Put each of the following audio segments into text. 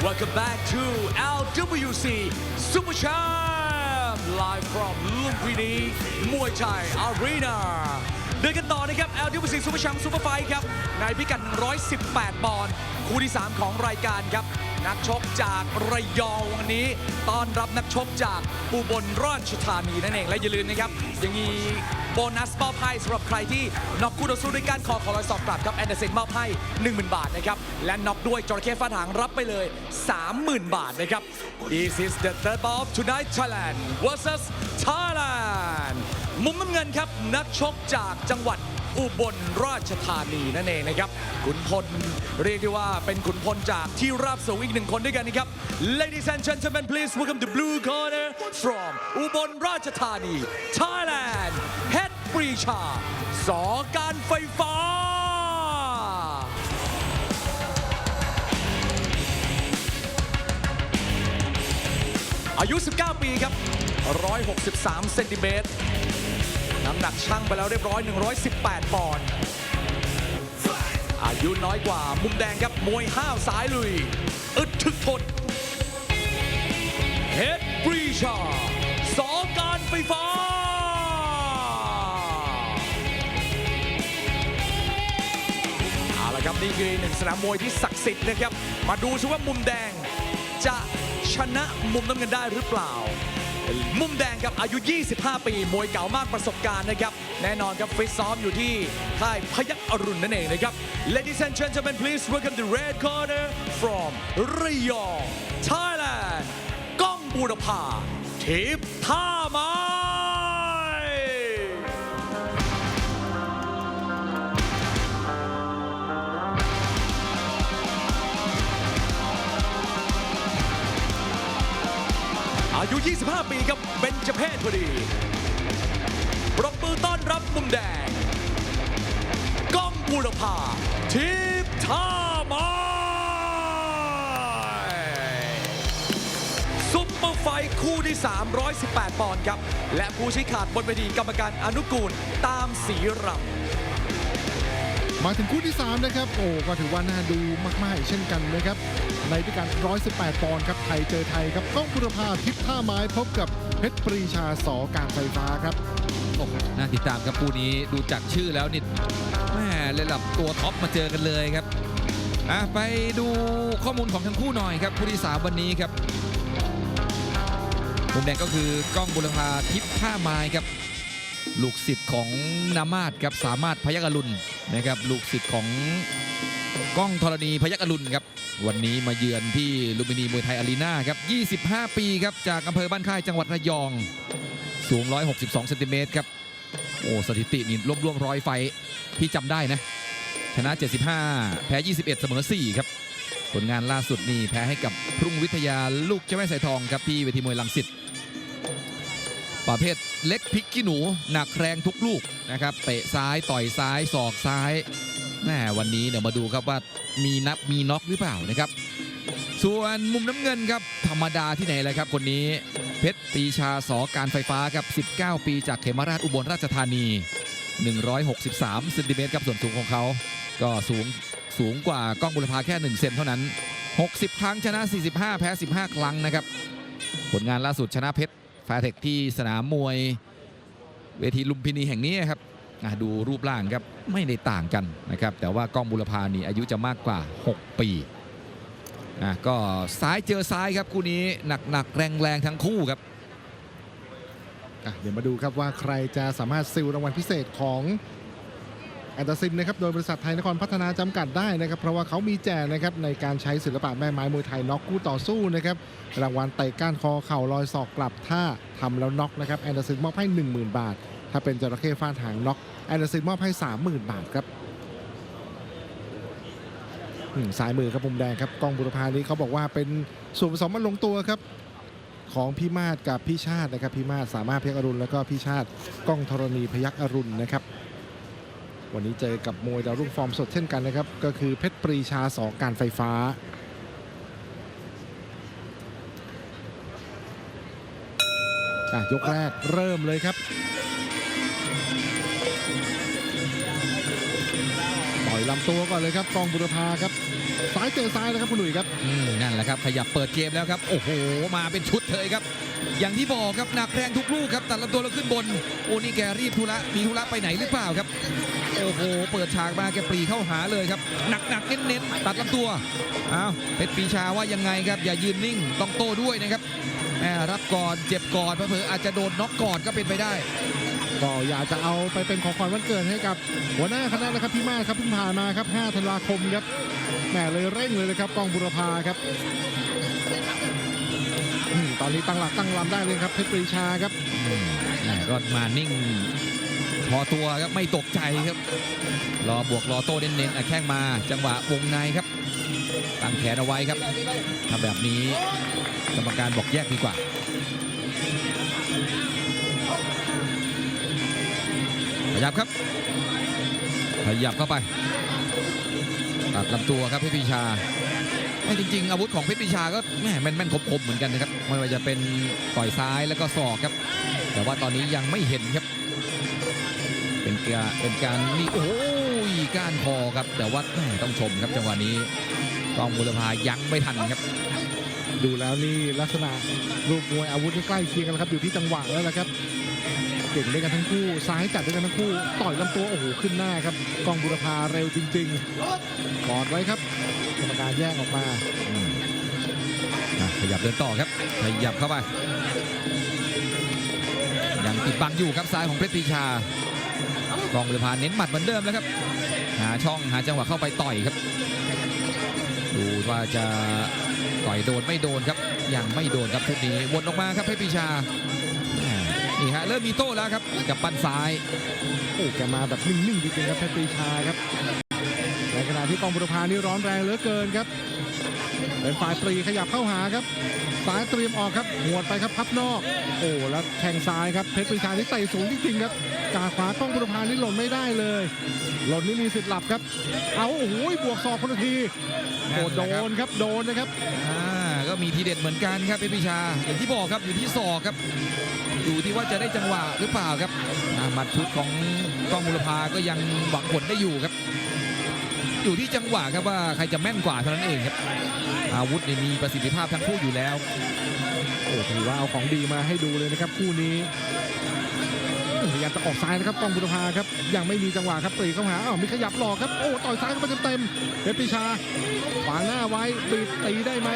Welcome back to LWC Super Champ live from Lumpini Muay Thai Arena เดินกันต่อนะครับ LWC Super Champ Super Fight ครับ ในพิกัด 118 ปอนด์คู่ที่ 3 ของรายการครับ นักชกจากระยองวันนี้ต้อนรับนักชกจากอุบลราชธานีนั่นเอง และอย่าลืมนะครับยังมี บนัสมอบให้สำหรับใครที่น็อกคู่ต่อสู้ด้วยการคอขอรอยสอบกลับครับแอนเดอร์เซนมอบให้ 10,000 บาทนะครับ และน็อกด้วยจระเข้ฟาดหางรับไปเลย 30,000 บาทนะครับ This is the third bout of tonight Thailand versus Thailand มุมน้ำเงินครับนักชกจากจังหวัดอุบลราชธานีนั่นเองนะครับขุนพลเรียกได้ว่าเป็นขุนพลจากที่ราบสูงอีกหนึ่งคนด้วยกันนะครับ Ladies and gentlemen please welcome the blue corner from อุบลราชธานี Thailand รปรีชา สอการไฟฟ้า อายุ 19 ปีครับ 163 เซนติเมตร น้ำหนักช่างไปแล้วเรียบร้อย 118 ปอนด์ อายุน้อยกว่า มุมแดงครับ มวยห้าวสายลุย อึดถึกทนเฮดบรีชา สอการไฟฟ้า นะครับนี่คือหนึ่งสนามมวยที่ศักดิ์สิทธิ์นะครับ มาดูซิว่ามุมแดงจะชนะมุมน้ำเงินได้หรือเปล่า มุมแดงครับอายุ 25 ปี มวยเก่ามากประสบการณ์นะครับ แน่นอนครับฟิตซ้อมอยู่ที่ค่ายพยัคฆ์อรุณนั่นเองนะครับ Ladies and gentlemen please welcome the red corner from ระยอง Thailand ก้องบูรพาทิพท่าม้ อายุ 25 ปีครับเบนจเพศพอดีปรบมือต้อนรับมุมแดง ก้องบูรพาทิพย์ท่าไม้ซุปเปอร์ไฟคู่ที่ 318 ปอนด์ครับ และผู้ชี้ขาดบนเวทีกรรมการอนุกูลตามสีรำมาถึงคู่ที่ 3 นะครับ โอ้ก็ถือว่าน่าดูมาก ๆ เช่นกันนะครับ ในพิกัด118 ปอนด์ครับ ไทยเจอไทยครับก้องบุรพาทิพย์ท่าไม้พบกับเพชรปรีชาสอการไฟฟ้าครับโอ้โหน่าติดตามครับคู่นี้ดูจากชื่อแล้วนี่แม่ระดับตัวท็อปมาเจอกันเลยครับอะไปดูข้อมูลของทั้งคู่หน่อยครับคู่ที่สามวันนี้ครับมุมแดงก็คือกล้องบุรพาทิพย์ท่าไม้ครับลูกศิษย์ของนามาศครับสามารถพยักรุณนะครับลูกศิษย์ของ กล้องธรณีพยักอรุณครับ วันนี้มาเยือนที่ลุมพินีมวยไทยอารีนาครับ 25 ปีครับ จากอำเภอบ้านค่ายจังหวัดระยอง สูง 162เซนติเมตรครับ โอ้ สถิตินี่รวมรวมร้อยไฟที่จำได้นะ ชนะ 75 แพ้ 21 เสมอ 4 ครับ ผลงานล่าสุดนี่แพ้ให้กับพรุ่งวิทยาลูกเจ้าแม่สายทองครับที่เวทีมวยลังสิตประเภทเล็กพิกขี้หนู หนักแรงทุกลูกนะครับ เตะซ้ายต่อยซ้ายศอกซ้าย แม่วันนี้เดี๋ยวมาดูครับว่ามีนับมีน็อกหรือเปล่านะครับ ส่วนมุมน้ำเงินครับ ธรรมดาที่ไหนเลยครับ คนนี้เพชรปีชาสอการไฟฟ้าครับ 19 ปีจากเขมราชอุบลราชธานี 163เซนติเมตรครับส่วนสูงของเขา ก็สูงสูงกว่ากล้องบุรพาแค่ 1 เซนเท่านั้น 60 ครั้งชนะ 45 แพ้ 15 ครั้งนะครับ ผลงานล่าสุดชนะเพชรแฟร์เทคที่สนามมวย เวทีลุมพินีแห่งนี้ครับ ดูรูปร่างครับไม่ได้ต่างกันนะครับ แต่ว่ากล้องบุรพานี่อายุจะมากกว่า 6 ปีอะก็ซ้ายเจอซ้ายครับคู่นี้หนักหนักแรงๆทั้งคู่ครับเดี๋ยวมาดูครับว่าใครจะสามารถซิลรางวัลพิเศษของแอนตาซินนะครับโดยบริษัทไทยนครพัฒนาจำกัดได้นะครับเพราะว่าเขามีแจกนะครับในการใช้ศิลปะแม่ไม้มวยไทยน็อกคู่ต่อสู้นะครับรางวัลเตะก้านคอเข่าลอยศอกกลับท่าทำแล้วน็อกนะครับแอนตาซินมอบให้ 10,000 บาท ถ้าเป็นจระเข้ฟาดหางน็อกแอนตาซินมอบให้ 30,000 บาทครับอืมซ้ายมือครับมุมแดงครับกล้องบุรพานี้เขาบอกว่าเป็นส่วนผสมมันลงตัวครับ ของพี่มาศกับพี่ชาตินะครับพี่มาศสามารถพยักอรุณแล้วก็พี่ชาติกล้องธรณีพยักอรุณนะครับ วันนี้เจอกับมวยดาวรุ่งฟอร์มสดเช่นกันนะครับ ก็คือเพชรปรีชาสองการไฟฟ้าอะยกแรกเริ่มเลยครับ ลำตัวก่อนเลยครับกองบุรพาครับซ้ายเจอซ้ายนะครับคุณหนุ่ยครับนั่นแหละครับขยับเปิดเกมแล้วครับ โอ้โห มาเป็นชุดเลยครับ อย่างที่บอกครับหนักแรงทุกลูกครับตัดลำตัวแล้วขึ้นบนโอ้นี่แกรีบธุระมีธุระไปไหนหรือเปล่าครับ โอ้โหเปิดฉากมาแกปรีเข้าหาเลยครับหนักหนักเน้นเน้นตัดลำตัวอ้าวเพชรปีชาว่ายังไงครับ อย่ายืนนิ่งต้องโต้ด้วยนะครับแหม่รับก่อนเจ็บก่อนเผลออาจจะโดนน็อกก่อนก็เป็นไปได้ ก็อยากจะเอาไปเป็นของขวัญวันเกิดให้กับ หัวหน้าคณะนะครับพี่มาครับเพิ่งผ่านมาครับ 5 ธันวาคมครับแหมเลยเร่งเลยนะครับกองบุรพาครับ ตอนนี้ตั้งหลักตั้งลำได้เลยครับเพชรปรีชาครับแหม่ก็มานิ่ง พอตัวครับไม่ตกใจครับ รอบวกรอโต้เน้นๆอะแข้งมาจังหวะวงในครับตั้งแขนเอาไว้ครับทำแบบนี้กรรมการบอกแยกดีกว่า ขยับครับ ขยับเข้าไป ตัดลำตัวครับเพชรปีชาไม่จริงๆ อาวุธของเพชรปีชาก็แม่แม่นๆคมๆเหมือนกันนะครับไม่ว่าจะเป็นต่อยซ้ายแล้วก็ศอกครับ แต่ว่าตอนนี้ยังไม่เห็นครับ เป็นการเป็นการนี่โอ้ยก้านคอครับ แต่ว่าแม่ต้องชมครับจังหวะนี้กองบุรพายังไม่ทันครับ ดูแล้วนี่ลักษณะรูปมวยอาวุธนี่ใกล้เคียงกันแล้วครับอยู่ที่จังหวะแล้วแหละครับ เก่งด้วยกันทั้งคู่ ซ้ายจัดด้วยกันทั้งคู่ ต่อยลำตัวโอ้โหขึ้นหน้าครับ กองบุรพาเร็วจริงๆกอดไว้ครับกรรมการแยกออกมาขยับเดินต่อครับขยับเข้าไปยังติดบังอยู่ครับซ้ายของเพชรปีชากองบุรพาเน้นหมัดเหมือนเดิมแล้วครับ หาช่องหาจังหวะเข้าไปต่อยครับ ดูว่าจะต่อยโดนไม่โดนครับยังไม่โดนครับชุดนี้วนออกมาครับเพชรปีชา นี่ฮะเริ่มมีโต้แล้วครับกับปั้นซ้ายโอ้แกมาแบบนิ่งๆจริงๆครับเพชรปรีชาครับในขณะที่กองบุรพานี่ร้อนแรงเหลือเกินครับเป็นฝ่ายปรีขยับเข้าหาครับซ้ายเตรียมออกครับหัวดไปครับพับนอก โอ้แล้วแทงซ้ายครับเพชรปรีชานี่เตะสูงจริงๆครับกาดขวากองบุรพานี่หล่นไม่ได้เลย หล่นนี่มีสิทธิ์หลับครับ เอาโอ้โหบวกศอกคนละทีโอ้โดนครับโดนนะครับอ่าก็ มีทีเด็ดเหมือนกันครับเพชรปีชาอย่างที่บอกครับอยู่ที่ศอกครับอยู่ที่ว่าจะได้จังหวะหรือเปล่าครับหมัดชุดของกล้องมูลพาก็ยังหวังผลได้อยู่ครับ อยู่ที่จังหวะครับว่าใครจะแม่นกว่าเท่านั้นเองครับ อาวุธมีประสิทธิภาพทั้งคู่อยู่แล้วโอ้ถือว่าเอาของดีมาให้ดูเลยนะครับคู่นี้ พยายามจะออกซ้ายนะครับกองบุรพาครับยังไม่มีจังหวะครับปรีเข้าหาอ้าวมีขยับหลอกครับโอ้ต่อยซ้ายเข้าไปเต็มๆเพชรปรีชาขวางหน้าไว้บีบตีได้ไหม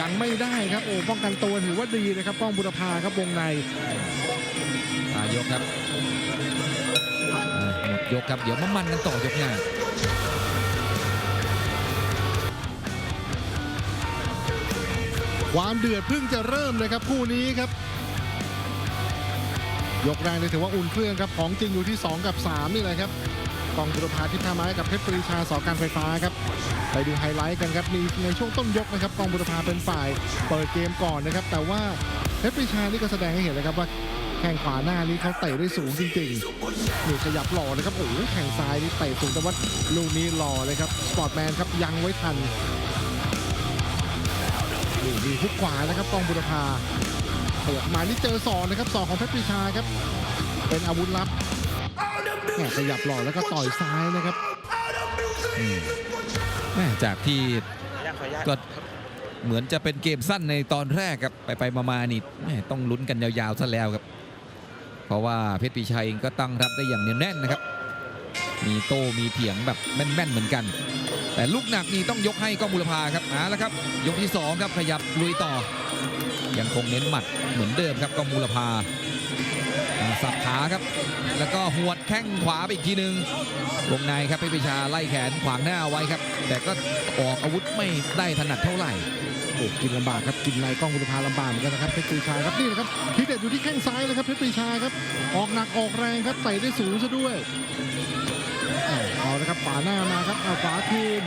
ยังไม่ได้ครับโอ้ป้องกันตัวถือว่าดีนะครับกองบุรพาครับวงในตายกครับอ่าหมดยกครับเดี๋ยวมามันกันต่อยกหน้าความเดือดเพิ่งจะเริ่มเลยครับคู่นี้ครับ ยกแรงเลยถือว่าอุ่นเครื่องครับของจริงอยู่ที่ 2 กับ 3 นี่แหละครับกองบุรพาที่ท่าไม้กับเพชรปรีชาสอการไฟฟ้าครับไปดูไฮไลท์กันครับมีในช่วงต้นยกนะครับกองบุรพาเป็นฝ่ายเปิดเกมก่อนนะครับ แต่ว่าเพชรปรีชานี่ก็แสดงให้เห็นเลยครับว่าแข้งขวาหน้านี้เขาเตะได้สูงจริงๆนี่ขยับหล่อเลยครับโอ้โหแข้งซ้ายนี่เตะสูงแต่ว่าลูกนี้หล่อเลยครับสปอร์ตแมนครับยังไว้ทันนี่มีฮุกขวานะครับกองบุรพา ขยับมานี่เจอศอกนะครับศอกของเพชรปรีชาครับ เป็นอาวุธลับแหม่ขยับหล่อแล้วก็ต่อยซ้ายนะครับแม่จากที่ก็เหมือนจะเป็นเกมสั้นในตอนแรกครับไปไปๆมาๆนี่แม่ต้องลุ้นกันยาวๆซะแล้วครับ เพราะว่าเพชรปีชัยเองก็ตั้งรับได้อย่างเหนียวแน่นนะครับ มีโต้มีเถียงแบบแม่นๆเหมือนกัน แต่ลูกหนักนี่ต้องยกให้กองบุรพาครับเอาละครับ ยกที่สองครับขยับลุยต่อ ยังคงเน้นหมัดเหมือนเดิมครับกองบุรพาสับขาครับ แล้วก็หวดแข้งขวาไปอีกทีหนึ่งวงในครับเพชรปิชาไล่แขนขวางหน้าเอาไว้ครับ แต่ก็ออกอาวุธไม่ได้ถนัดเท่าไหร่โอ้กินลำบากครับกินในกล้องบุรพาลำบากเหมือนกันนะครับเพชรปรีชาครับนี่นะครับทีเด็ดอยู่ที่แข้งซ้ายเลยครับเพชรปรีชาครับออกหนักออกแรงครับเตะได้สูงซะด้วยเอาละครับขวาหน้ามาครับเอาขาคืน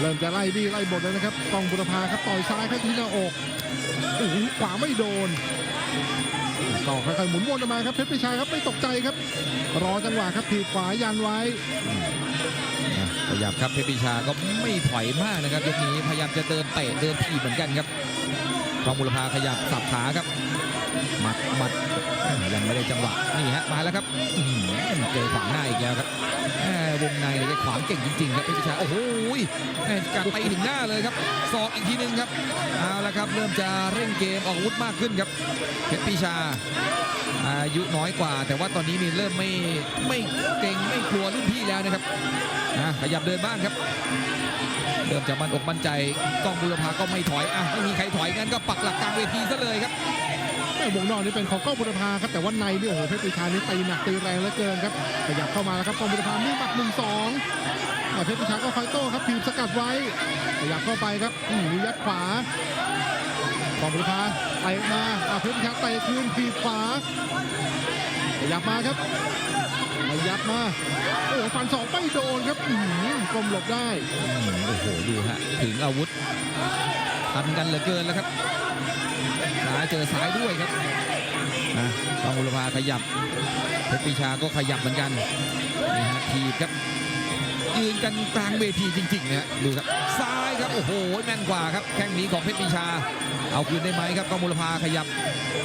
เริ่มจะไล่บี้ไล่บทแล้วนะครับกองบุรพาครับต่อยซ้ายครับที่หน้าอกโอ้โหขวาไม่โดนก็ค่อยๆหมุนวนออกมาครับเพชรปรีชาครับไม่ตกใจครับ รอจังหวะครับถีบขวายันไว้ขยับครับเพชรปิชาก็ไม่ถอยมากนะครับยกนี้พยายามจะเดินเตะเดินถีบเหมือนกันครับกองบุรพาขยับสับขาครับ หมัดหมัดยังไม่ได้จังหวะนี่ฮะมาแล้วครับเจอขวางหน้าอีกแล้วครับแม่วงในเลยขวางเก่งจริงๆครับเพชรพิชาโอ้โหแม่การไปถึงหน้าเลยครับศอกอีกทีหนึงครับเอาละครับเริ่มจะเร่งเกมออกอาวุธมากขึ้นครับเพชรพิชาอายุน้อยกว่า แต่ว่าตอนนี้นี่เริ่มไม่ไม่เก่งไม่กลัวรุ่นพี่แล้วนะครับขยับเดินบ้างครับเริ่มจะมั่นอกมั่นใจกล้องบุรพาก็ไม่ถอยอะไม่มีใครถอยงั้นก็ปักหลักกลางเวทีซะเลยครับ วงนอกนี่เป็นของก้องบุรพาครับแต่ว่าในนี่โอ้โหเพชรปีชานี่ตีหนักตีแรงเหลือเกินครับขยับเข้ามาแล้วครับก้องบุรพามีหมัดหนึ่งสองอ่าเพชรปีชาก็คอยโต้ครับทีมสกัดไว้ขยับเข้าไปครับอืมมียัดขวาก้องบุรพาเตะมาอ่าเพชรปีชาเตะคืนทีบขวาขยับมาครับขยับมาโอ้ฟันสองไม่โดนครับอือกลมหลบได้โอ้โหดูฮะถึงอาวุธทันกันเหลือเกินแล้วครับ ซ้ายเจอซ้ายด้วยครับนะกล้องบุรพาขยับเพชรปีชาก็ขยับเหมือนกันนี่ฮะทีครับยืนกันกลางเวทีจริงๆนะดูครับซ้ายครับโอ้โหแม่นกว่าครับแข้งนี้ของเพชรปีชา เอาคืนได้ไหมครับกองบุรพาขยับ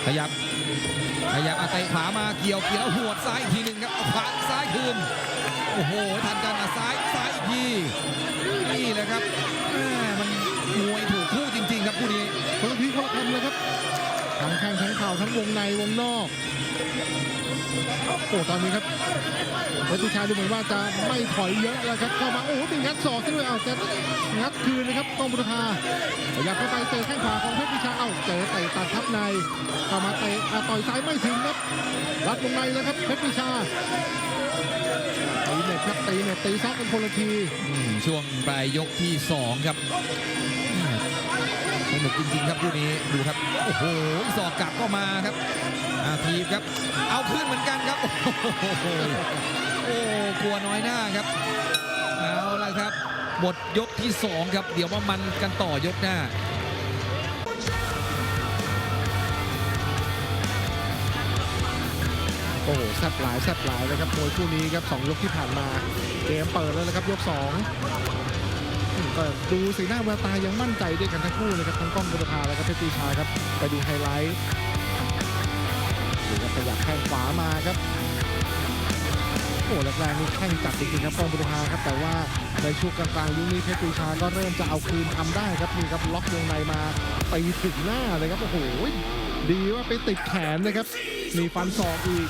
ขยับขยับอาเตะขวามาเกี่ยวเกี่ยวหัวซ้ายอีกทีหนึ่งครับขวาซ้ายคืนโอ้โหทันกันอะซ้ายซ้ายอีกทีนี่แหละครับ วงในวงนอกโอ้ตอนนี้ครับเพชรพิชาดูเหมือนว่าจะไม่ถอยเยอะแล้วครับเข้ามาโอ้โหมีงัดศอกด้วยเอาแต่งัดคืนนะครับกองบุรพาขยับเข้าไปเตะแข้งขวาของเพชรพิชาเอ้าเจอเตะตัดทับในเข้ามาเตะอะต่อยซ้ายไม่ถึงครับรัดวงในแล้วครับเพชรพิชาตีเน็ตครับตีเน็ตตีซักกันคนละทีช่วงปลายยกที่สองครับ นุกจริงๆครับคู่นี้ดูครับโอ้โหสอกกลับก็มาครับอาทีครับ เอาขึ้นเหมือนกันครับ โอ้โหโอ้กลัวน้อยหน้าครับเอาละครับหมดยกที่สองครับ เดี๋ยวมามันกันต่อยกหน้าโอ้โหแซ่บหลายแซ่บหลายเลยครับมวยคู่นี้ครับสองยกที่ผ่านมาเกมเปิดแล้วนะครับ ยกสอง ก็ดูสีหน้าแววตายังมั่นใจด้วยกันทั้งคู่เลยครับทั้งกล้องบุรพาและก็เพชรปีชาครับไปดูไฮไลท์ดูครับขยับแข้งขวามาครับโอ้แรกๆนี่แข้งจัดจริงๆครับกล้องบุรพาครับแต่ว่าในช่วงกลางๆยุคนี้เพชรปีชาก็เริ่มจะเอาคืนทำได้ครับนี่ครับล็อกวงในมาไปถึงหน้าเลยครับโอ้โหดีว่าไปติดแขนนะครับมีฟันศอกอีก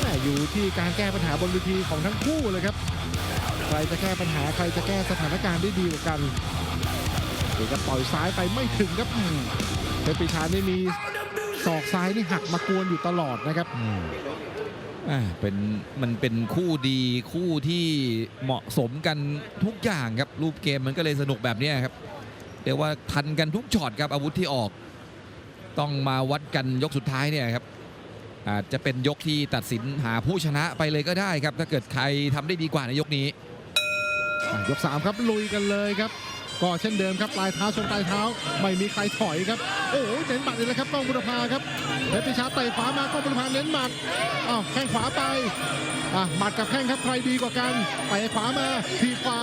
แม่อยู่ที่การแก้ปัญหาบนเวทีของทั้งคู่เลยครับ รจะแก้ปัญหาใครจะแก้สถานการณ์ได้ดีกว่ากันเดี๋ยวก็ปล่อยซ้ายไปไม่ถึงครับเพชรปีชานี่มีศอกซ้ายนี่หักมากวนอยู่ตลอดนะครับอ่าเป็นมันเป็นคู่ดีคู่ที่เหมาะสมกันทุกอย่างครับ รูปเกมมันก็เลยสนุกแบบนี้ครับ เรียกว่าทันกันทุกช็อตครับอาวุธที่ออก ต้องมาวัดกันยกสุดท้ายเนี่ยครับ อาจจะเป็นยกที่ตัดสินหาผู้ชนะไปเลยก็ได้ครับ ถ้าเกิดใครทำได้ดีกว่าในยกนี้ ยก3ครับลุยกันเลยครับ ก็เช่นเดิมครับปลายเท้าชนปลายเท้าไม่มีใครถอยครับ โอ้โหเน้นหมัดเลยนะครับกล้องบุรพาครับเพชรปีชาเตะขวามากล้องบุรพาเน้นหมัดอ้าวแข้งขวาไปอะหมัดกับแข้งครับใครดีกว่ากันเตะขวามาทีขวา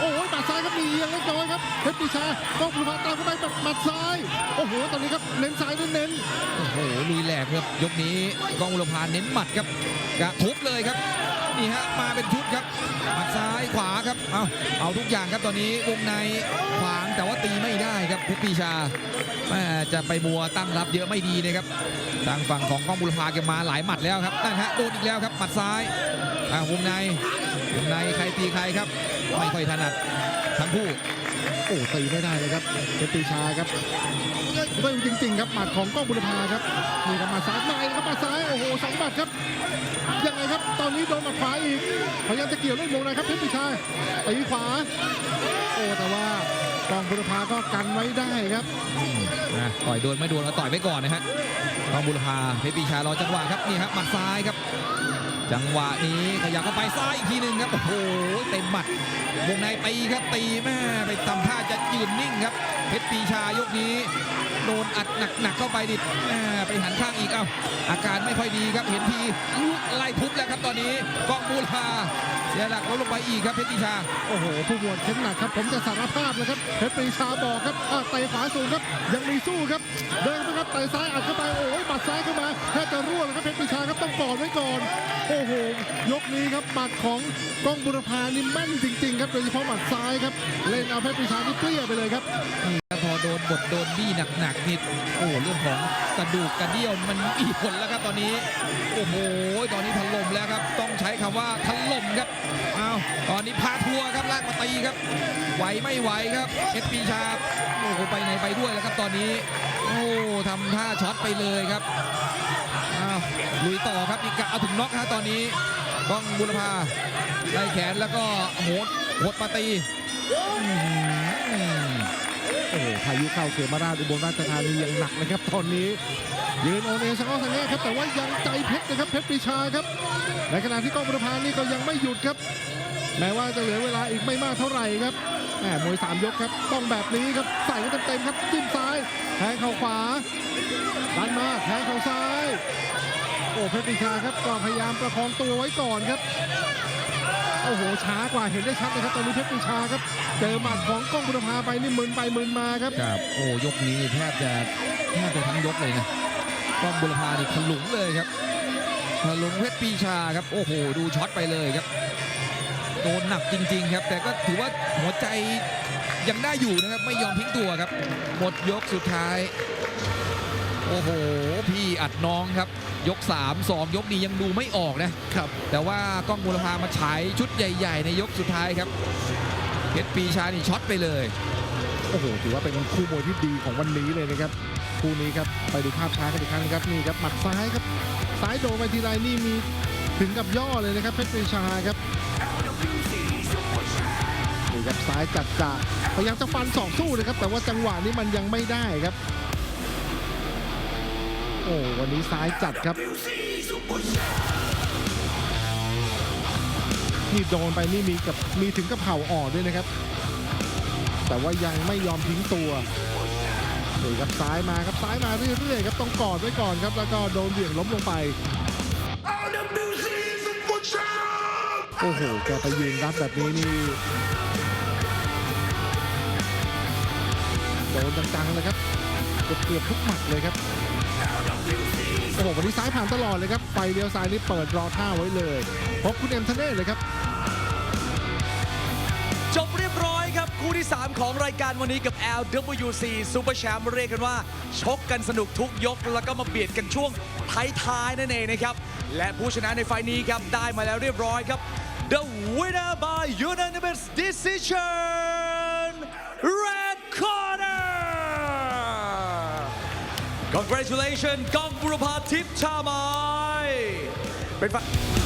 โอ้โหหมัดซ้ายครับมีเอียงเล็กน้อยครับเพชรปีชากล้องบุรพาตามเข้าไปแบบหมัดซ้ายโอ้โหตอนนี้ครับเน้นซ้ายเน้นโอ้โหลุยแหลกครับยกนี้กองอุลพาเน้นหมัดครับกระทุบเลยครับ นี่ฮะมาเป็นชุดครับหมัดซ้ายขวาครับ เอาเอาทุกอย่างครับตอนนี้วงในขวางแต่ว่าตีไม่ได้ครับเพชรปีชาแม่จะไปมัวตั้งรับเยอะไม่ดีนะครับทางฝั่งของกองบุรพาแกมาหลายหมัดแล้วครับนั่นฮะโดนอีกแล้วครับหมัดซ้ายอ่าวงในวงในใครตีใครครับไม่ค่อยถนัดทั้งคู่ โอ้ตีไม่ได้เลยครับเพชรปีชาครับเรื่องจริง ๆ ครับหมัดของก้องบุรพาครับนี่ครับมัดซ้ายมาอีกครับมัดซ้ายโอ้โหสองหมัดครับยังไงครับตอนนี้โดนหมัดขวาอีกพยายามจะเกี่ยวเล่นวงในครับเพชรปิชาตีขวา โอ้แต่ว่ากองบุรพาก็กันไว้ได้ครับนะต่อยโดนไม่โดนเราต่อยไว้ก่อนนะฮะกองบุรพาเพชรปีชารอจังหวะครับนี่ครับหมัดซ้ายครับ จังหวะนี้ขยับเข้าไปซ้ายอีกทีหนึ่งครับโอ้โหเต็มหมัดวงในตีครับตีแม่ไปทำท่าจะยืนนิ่งครับเพชร ปีชายกนี้ โดนอัดหนักๆเข้าไปดิไปหันข้างอีกเอ้าอาการไม่ค่อยดีครับเห็นทีไล่ทุบแล้วครับตอนนี้กองบุรพาเสียหลักล้มลงไปอีกครับเพชรปีชาโอ้โหผู้บวชเข้มหนักครับผมจะสารภาพเลยครับเพชรปีชาบอกครับอะเตะขวาสูงครับยังมีสู้ครับเดินไปครับเตะซ้ายอัดเข้าไปโอ้ยบัดซ้ายเข้ามาแทบจะร่วงเลยครับเพชรปีชาครับต้องกอดไว้ก่อน โอ้โหยกนี้ครับหมัดของกล้องบุรพานี่แม่นจริงๆครับโดยเฉพาะหมัดซ้ายครับเล่นเอาเพชรปีชานี่เกลี้ยไปเลยครับ โดนบทโดนบี้หนักๆนี่โอ้เรื่องของกระดูกกระเดี่ยวมันมีผลแล้วครับตอนนี้ โอ้โห ตอนนี้ถล่มแล้วครับ ต้องใช้คำว่าถล่มครับเอาตอนนี้พาทัวร์ครับลากมาตีครับ ไหวไม่ไหวครับเอสปีชาโอ้โหไปไหนไปด้วยแล้วครับตอนนี้ โอ้ทำท่าช็อตไปเลยครับอ้าวลุยต่อครับอีกกะเอาถึงน็อกฮะตอนนี้ก้องบุรพาไล่แขนแล้วก็โหดโหดมาตี โอ้โหพายุเข้าเขมราชอุบลราชธานีอย่างหนักเลยครับตอนนี้ยืนโอนเอสังอ้อสังแง่ครับแต่ว่ายังใจเพชรนะครับเพชรปรีชาครับในขณะที่กองบุรพานี่ก็ยังไม่หยุดครับ แม้ว่าจะเหลือเวลาอีกไม่มากเท่าไหร่ครับแหมมวยสามยกครับต้องแบบนี้ครับใส่กันเต็มๆครับจิ้มซ้ายแทงเข่าขวาดันมาแทงเข่าซ้าย โอ้เพชรปรีชาครับก็พยายามประคองตัวไว้ก่อนครับ โอ้โหช้ากว่าเห็นได้ชัดเลยครับตอนนี้เพชรปีชาครับ เจอหมัดของกล้องบุรพาไปนี่มึนไปมึนมาครับครับโอ้ยกนี้แทบจะแทบจะทั้งยกเลยนะกล้องบุรพานี่ถลุงเลยครับถลุงเพชรปีชาครับโอ้โหดูช็อตไปเลยครับโดนหนักจริง ๆ ครับ แต่ก็ถือว่าหัวใจยังได้อยู่นะครับไม่ยอมทิ้งตัวครับ หมดยกสุดท้าย โอ้โห พี่อัดน้องครับ ยก 3 2 ยกนี้ยังดูไม่ออกนะครับ แต่ว่ากล้องบุรพามาฉายชุดใหญ่ ๆ ในยกสุดท้ายครับเพชรปีชานี่ช็อตไปเลย โอ้โห ถือว่าเป็นคู่มวยที่ดีของวันนี้เลยนะครับ คู่นี้ครับ ไปดูภาพช้ากันอีกครั้งนะครับ นี่ครับ หมัดซ้ายครับ ซ้ายโดนไปทีไรนี่มีถึงกับย่อเลยนะครับเพชรปรีชาครับนี่ครับซ้ายจัดจ่าพยายามจะฟันสองสู้นะครับ แต่ว่าจังหวะนี้มันยังไม่ได้ครับ โอ้วันนี้ซ้ายจัดครับนี่โดนไปนี่มีกับมีถึงกับเข่าอ่อนด้วยนะครับ แต่ว่ายังไม่ยอมทิ้งตัวนี่ครับซ้ายมาครับซ้ายมาเรื่อยๆครับต้องกอดไว้ก่อนครับ แล้วก็โดนเบี่ยงล้มลงไปโอ้โหแกไปยืนรับแบบนี้นี่โดนจังๆเลยครับเกือบเกือบทุกหมัดเลยครับ โอ้โหวันนี้ซ้ายผ่านตลอดเลยครับไฟเลี้ยวซ้ายนี่เปิดรอท่าไว้เลยพบคุณเอ็มทะเน่เลยครับ จบเรียบร้อยครับ คู่ที่ 3 ของรายการวันนี้กับ LWC Super Champ เรียกกันว่า ชกกันสนุกทุกยก แล้วก็มาเบียดกันช่วงท้ายๆนั่นเองนะครับ และผู้ชนะในไฟล์นี้ครับ ได้มาแล้วเรียบร้อยครับ The winner by unanimous decision Red Congratulations กองบุรพาทิพย์ชาไมายเป็นฝ่าย